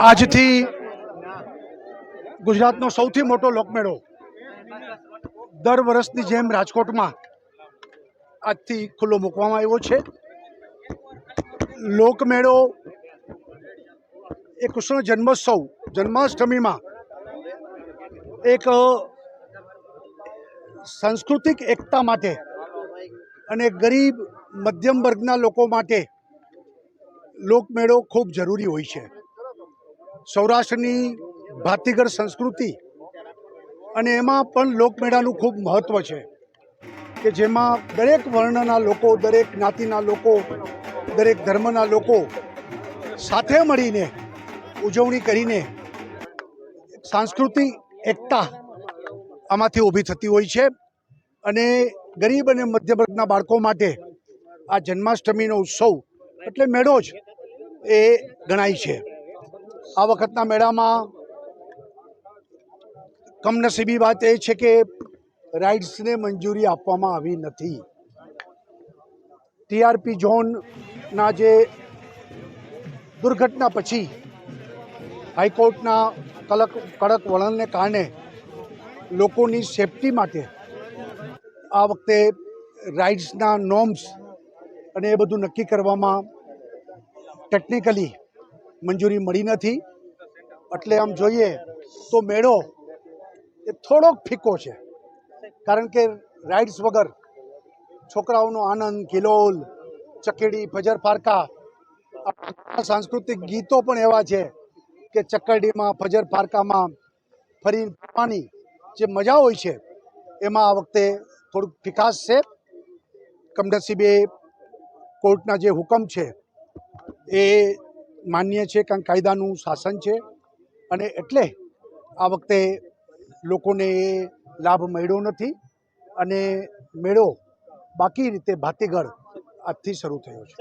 આજથી ગુજરાતનો સૌથી મોટો લોકમેળો દર વર્ષની જેમ રાજકોટમાં આજથી ખુલ્લો મૂકવામાં આવ્યો છે. લોકમેળો એ કૃષ્ણ જન્મોત્સવ, જન્માષ્ટમીમાં એક સાંસ્કૃતિક એકતા માટે અને ગરીબ મધ્યમ વર્ગના લોકો માટે લોકમેળો ખૂબ જરૂરી હોય છે. સૌરાષ્ટ્રની ભાતીગર સંસ્કૃતિ અને એમાં પણ લોકમેળાનું ખૂબ મહત્ત્વ છે કે જેમાં દરેક વર્ણના લોકો, દરેક જ્ઞાતિના લોકો, દરેક ધર્મના લોકો સાથે મળીને ઉજવણી કરીને સાંસ્કૃતિક એકતા આમાંથી ઊભી થતી હોય છે અને ગરીબ અને મધ્યવર્ગના બાળકો માટે આ જન્માષ્ટમીનો ઉત્સવ એટલે મેળો જ એ ગણાય છે. આ વખતના મેળામાં કમનસીબી વાત એ છે કે રાઇડ્સને મંજૂરી આપવામાં આવી નથી. ટીઆરપી ઝોનના જે દુર્ઘટના પછી હાઈકોર્ટના કડક કડક વલણને કારણે લોકોની સેફટી માટે આ વખતે રાઇડ્સના નોર્મ્સ અને એ બધું નક્કી કરવામાં ટેકનિકલી મંજૂરી મળી નથી. એટલે આમ જોઈએ તો મેળો એ થોડોક ફીકો છે. કારણ કે રાઇડ્સ વગર છોકરાઓનો આનંદ કિલોલ ચકેડી ફજર ફારકા સાંસ્કૃતિક ગીતો પણ એવા છે કે ચકરડીમાં ફજર ફારકામાં ફરી ફરવાની જે મજા હોય છે, એમાં આ વખતે થોડુંક ફિકાસ છે. કમનસીબે કોર્ટના જે હુકમ છે એ માન્ય છે કારણ કાયદાનું શાસન છે. અને એટલે આ વખતે લોકોને એ લાભ મળ્યો નથી અને મેળો બાકી રીતે ભાતીગળ આજથી શરૂ થયો છે.